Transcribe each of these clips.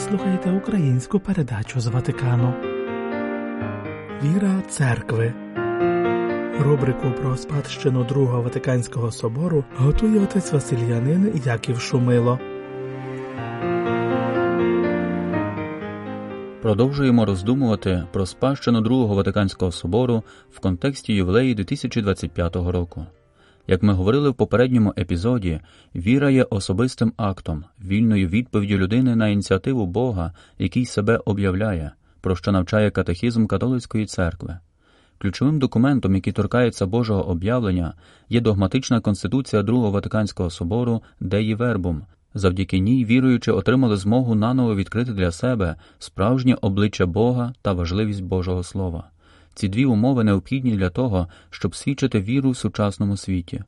слухаєте українську передачу з Ватикану. Віра церкви. Рубрику про спадщину Другого Ватиканського собору готує отець Васильянин Яків Шумило. Продовжуємо роздумувати про спадщину Другого Ватиканського собору в контексті ювілею 2025 року. Як ми говорили в попередньому епізоді, віра є особистим актом, вільною відповіддю людини на ініціативу Бога, який себе об'являє, про що навчає катехізм католицької церкви. Ключовим документом, який торкається Божого об'явлення, є догматична конституція Другого Ватиканського собору Деї Вербум. Завдяки ній віруючи отримали змогу наново відкрити для себе справжнє обличчя Бога та важливість Божого Слова. Ці дві умови необхідні для того, щоб свідчити віру в сучасному світі.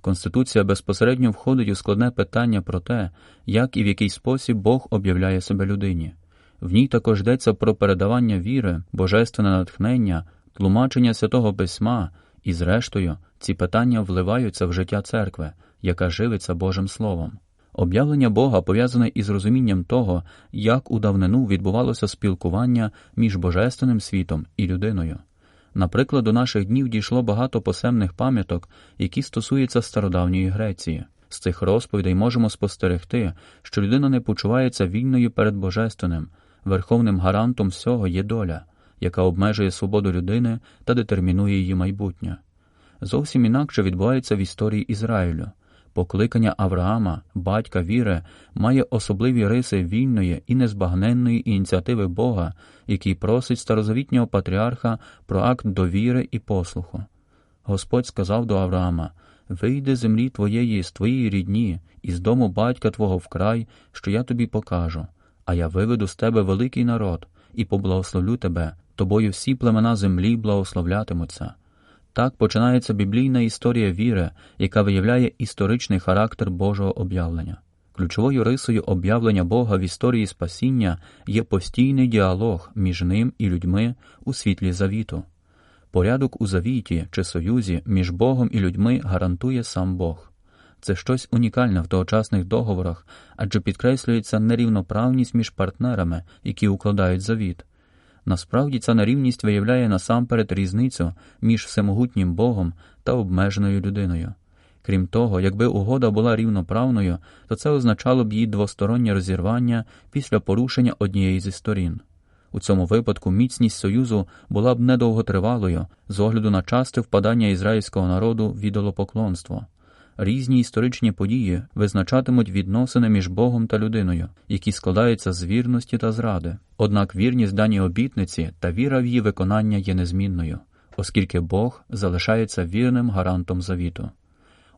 Конституція безпосередньо входить у складне питання про те, як і в який спосіб Бог об'являє себе людині. В ній також йдеться про передавання віри, божественне натхнення, тлумачення святого письма, і, зрештою, ці питання вливаються в життя церкви, яка живиться Божим Словом. Об'явлення Бога пов'язане із розумінням того, як у давнину відбувалося спілкування між божественним світом і людиною. Наприклад, до наших днів дійшло багато посемних пам'яток, які стосуються стародавньої Греції. З цих розповідей можемо спостерегти, що людина не почувається вільною перед божественним, верховним гарантом всього є доля, яка обмежує свободу людини та детермінує її майбутнє. Зовсім інакше відбувається в історії Ізраїлю. Покликання Авраама, батька віри, має особливі риси вільної і незбагненної ініціативи Бога, який просить старозавітнього патріарха про акт довіри і послуху. Господь сказав до Авраама Вийди з землі твоєї, з твоєї рідні, і з дому батька твого вкрай, що я тобі покажу, а я виведу з тебе великий народ і поблагословлю тебе, тобою всі племена землі благословлятимуться. Так починається біблійна історія віри, яка виявляє історичний характер Божого об'явлення. Ключовою рисою об'явлення Бога в історії спасіння є постійний діалог між ним і людьми у світлі завіту. Порядок у завіті чи союзі між Богом і людьми гарантує сам Бог. Це щось унікальне в тогочасних договорах, адже підкреслюється нерівноправність між партнерами, які укладають завіт. Насправді ця нерівність виявляє насамперед різницю між всемогутнім Богом та обмеженою людиною. Крім того, якби угода була рівноправною, то це означало б її двостороннє розірвання після порушення однієї зі сторін. У цьому випадку міцність Союзу була б недовготривалою з огляду на часте впадання ізраїльського народу в ідолопоклонство різні історичні події визначатимуть відносини між Богом та людиною, які складаються з вірності та зради. Однак вірність даній обітниці та віра в її виконання є незмінною, оскільки Бог залишається вірним гарантом завіту.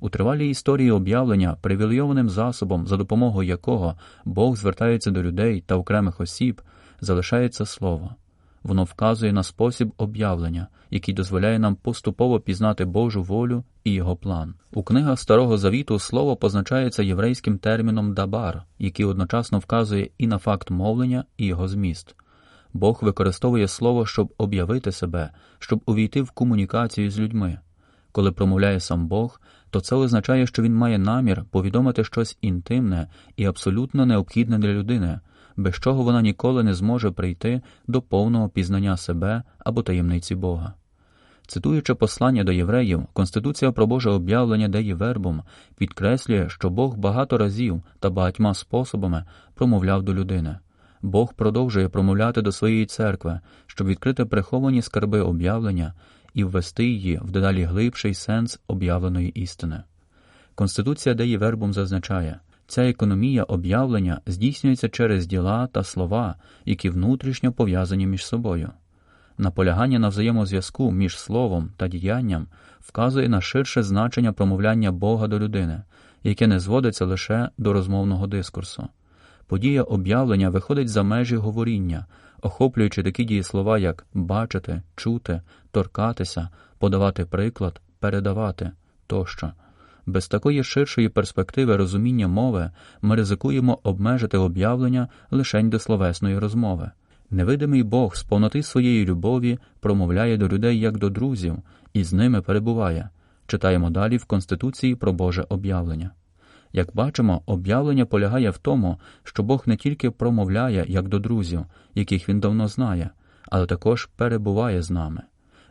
У тривалій історії об'явлення привілейованим засобом, за допомогою якого Бог звертається до людей та окремих осіб, залишається слово. Воно вказує на спосіб об'явлення, який дозволяє нам поступово пізнати Божу волю і його план. У книгах Старого Завіту слово позначається єврейським терміном дабар, який одночасно вказує і на факт мовлення, і його зміст. Бог використовує слово, щоб об'явити себе, щоб увійти в комунікацію з людьми. Коли промовляє сам Бог, то це означає, що він має намір повідомити щось інтимне і абсолютно необхідне для людини, без чого вона ніколи не зможе прийти до повного пізнання себе або таємниці Бога. Цитуючи послання до євреїв, Конституція про Боже об'явлення дає вербом, підкреслює, що Бог багато разів та багатьма способами промовляв до людини. Бог продовжує промовляти до своєї церкви, щоб відкрити приховані скарби об'явлення і ввести її в дедалі глибший сенс об'явленої істини. Конституція дає вербом зазначає, ця економія об'явлення здійснюється через діла та слова, які внутрішньо пов'язані між собою. Наполягання на взаємозв'язку між словом та діянням вказує на ширше значення промовляння Бога до людини, яке не зводиться лише до розмовного дискурсу. Подія об'явлення виходить за межі говоріння, охоплюючи такі дієслова, як бачити, чути, торкатися, подавати приклад, передавати тощо. Без такої ширшої перспективи розуміння мови ми ризикуємо обмежити об'явлення лишень до словесної розмови. Невидимий Бог з повноти своєї любові промовляє до людей як до друзів і з ними перебуває. Читаємо далі в Конституції про Боже об'явлення. Як бачимо, об'явлення полягає в тому, що Бог не тільки промовляє як до друзів, яких він давно знає, але також перебуває з нами.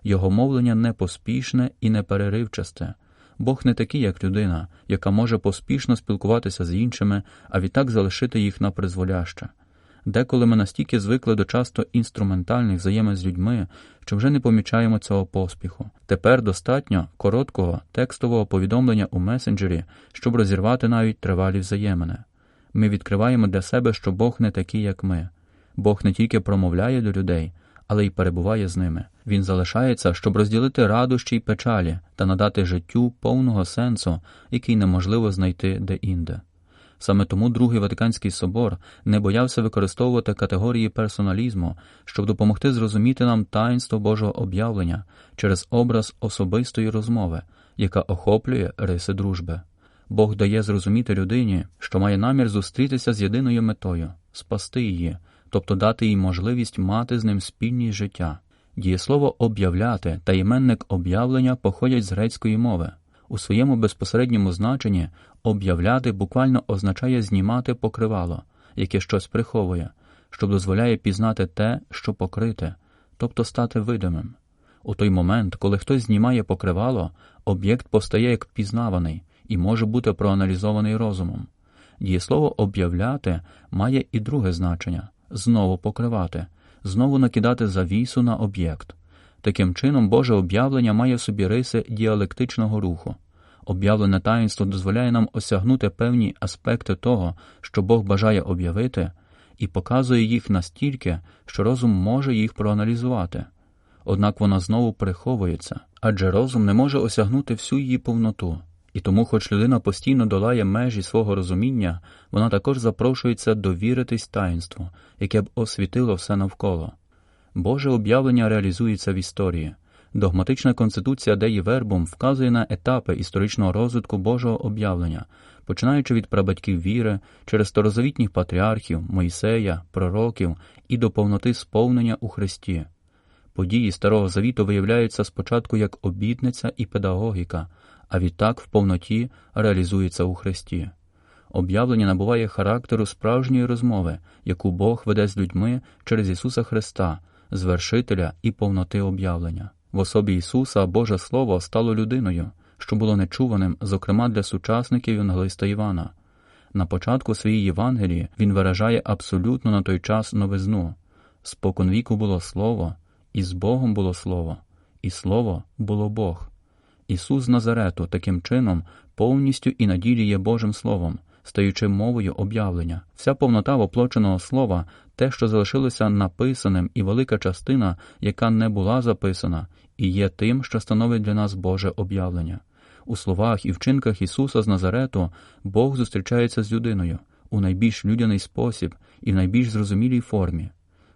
Його мовлення не поспішне і не переривчасте. Бог не такий, як людина, яка може поспішно спілкуватися з іншими, а відтак залишити їх на призволяще. Деколи ми настільки звикли до часто інструментальних взаємин з людьми, що вже не помічаємо цього поспіху. Тепер достатньо короткого текстового повідомлення у месенджері, щоб розірвати навіть тривалі взаємини. Ми відкриваємо для себе, що Бог не такий, як ми. Бог не тільки промовляє до людей, але й перебуває з ними. Він залишається, щоб розділити радощі й печалі та надати життю повного сенсу, який неможливо знайти де-інде. Саме тому Другий Ватиканський собор не боявся використовувати категорії персоналізму, щоб допомогти зрозуміти нам таїнство Божого об'явлення через образ особистої розмови, яка охоплює риси дружби. Бог дає зрозуміти людині, що має намір зустрітися з єдиною метою спасти її, тобто дати їй можливість мати з ним спільність життя. Дієслово об'являти та іменник об'явлення походять з грецької мови. У своєму безпосередньому значенні об'являти буквально означає знімати покривало, яке щось приховує, що дозволяє пізнати те, що покрите, тобто стати видимим. У той момент, коли хтось знімає покривало, об'єкт постає як пізнаваний і може бути проаналізований розумом. Дієслово об'являти має і друге значення знову покривати, знову накидати завісу на об'єкт. Таким чином, Боже об'явлення має в собі риси діалектичного руху. Об'явлене таїнство дозволяє нам осягнути певні аспекти того, що Бог бажає об'явити, і показує їх настільки, що розум може їх проаналізувати. Однак вона знову приховується, адже розум не може осягнути всю її повноту, і тому, хоч людина постійно долає межі свого розуміння, вона також запрошується довіритись таїнству, яке б освітило все навколо. Боже об'явлення реалізується в історії. Догматична конституція Деї Вербум вказує на етапи історичного розвитку Божого об'явлення, починаючи від прабатьків віри через старозавітніх патріархів, Мойсея, пророків і до повноти сповнення у Христі. Події Старого Завіту виявляються спочатку як обітниця і педагогіка, а відтак в повноті реалізується у Христі. Об'явлення набуває характеру справжньої розмови, яку Бог веде з людьми через Ісуса Христа, звершителя і повноти об'явлення. В особі Ісуса Боже Слово стало людиною, що було нечуваним, зокрема для сучасників Євангелиста Івана. На початку своєї Євангелії він виражає абсолютно на той час новизну. Спокон віку було Слово, і з Богом було Слово, і Слово було Бог. Ісус Назарету таким чином повністю і на ділі є Божим Словом, стаючи мовою об'явлення. Вся повнота воплоченого слова, те, що залишилося написаним, і велика частина, яка не була записана, і є тим, що становить для нас Боже об'явлення. У словах і вчинках Ісуса з Назарету Бог зустрічається з людиною у найбільш людяний спосіб і в найбільш зрозумілій формі.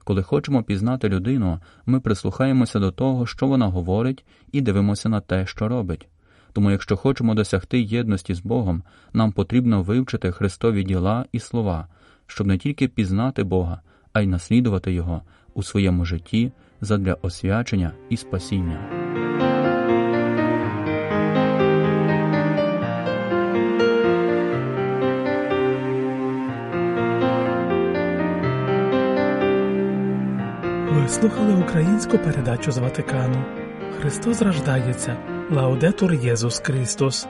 Коли хочемо пізнати людину, ми прислухаємося до того, що вона говорить, і дивимося на те, що робить. Тому, якщо хочемо досягти єдності з Богом, нам потрібно вивчити Христові діла і слова, щоб не тільки пізнати Бога, а й наслідувати Його у своєму житті задля освячення і спасіння. Слухали українську передачу з Ватикану. Христос рождається. Лаудетур Єсус Христос.